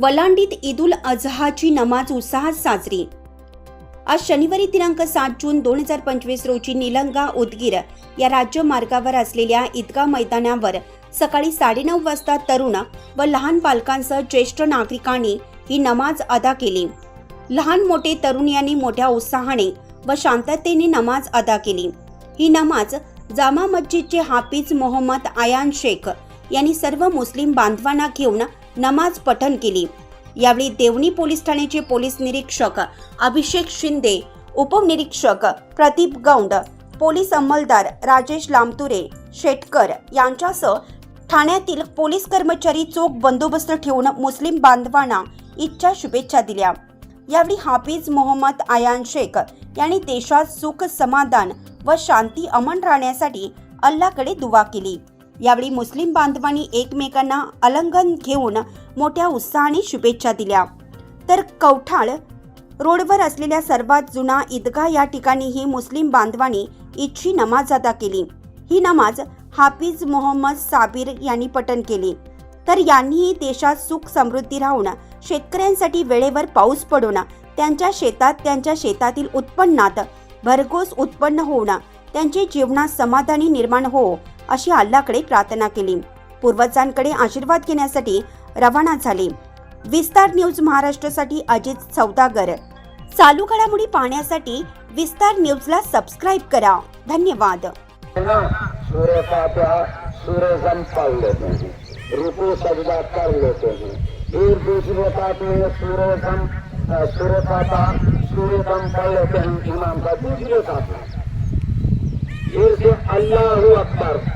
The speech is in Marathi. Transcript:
वलांडीत ईदुल अझहाची नमाज उत्साहात साजरी. आज शनिवारी दिनांक सात जून दोन हजार पंचवीस रोजी निलंगा उदगीर या राज्य मार्गावर असलेल्या ईदगा मैदानावर सकाळी साडेनऊ वाजता तरुण व लहान बालकांसह ज्येष्ठ नागरिकांनी ही नमाज अदा केली. लहान मोठे तरुण यांनी मोठ्या उत्साहाने व शांततेने नमाज अदा केली. ही नमाज जामा मस्जिदचे हाफिज मोहम्मद आयान शेख यांनी सर्व मुस्लिम बांधवांना घेऊन नमाज पठण केली. यावेळी देवणी पोलीस ठाण्याचे पोलीस निरीक्षक अभिषेक शिंदे उपनिरीक्षक प्रदीप गौंड पोलीस अंमलदार राजेश लामतुरे शेटकर यांच्यासह ठाण्यातील पोलीस कर्मचारी चोख बंदोबस्त ठेवून मुस्लिम बांधवांना ईदच्या शुभेच्छा दिल्या. यावेळी हाफिज मोहम्मद आयान शेख यांनी देशात सुख समाधान व शांती अमन राहण्यासाठी अल्लाकडे दुवा केली. यावेळी मुस्लिम बांधवांनी एकमेकांना अलंगन घेऊन मोठ्या उत्साहाने शुभेच्छा दिल्या. तर कवठाळ रोडवर असलेल्या सर्वात जुना ईदगाह या ठिकाणीही मुस्लिम बांधवांनी ईदची नमाज अदा केली. ही नमाज हाफिज मोहम्मद साबिर यांनी पठण केली. तर यांनीही देशात सुख समृद्धी राहून शेतकऱ्यांसाठी वेळेवर पाऊस पडून त्यांच्या शेतात त्यांच्या शेतातील उत्पन्नात भरघोस उत्पन्न होऊन त्यांचे जीवनात समाधानी निर्माण हो अशी अल्लाकडे प्रार्थना केली. पूर्वजांकडे आशीर्वाद घेण्यासाठी रवाना झाले. विस्तार न्यूज महाराष्ट्रासाठी अजित सौदागर. चालू घडामोडी पाहण्यासाठी विस्तार न्यूजला सबस्क्राईब करा. धन्यवाद. में सूर्य सूर्य सूर्य पढ़ लेते हैं इमाम का में फिर से अल्लाह अकबर.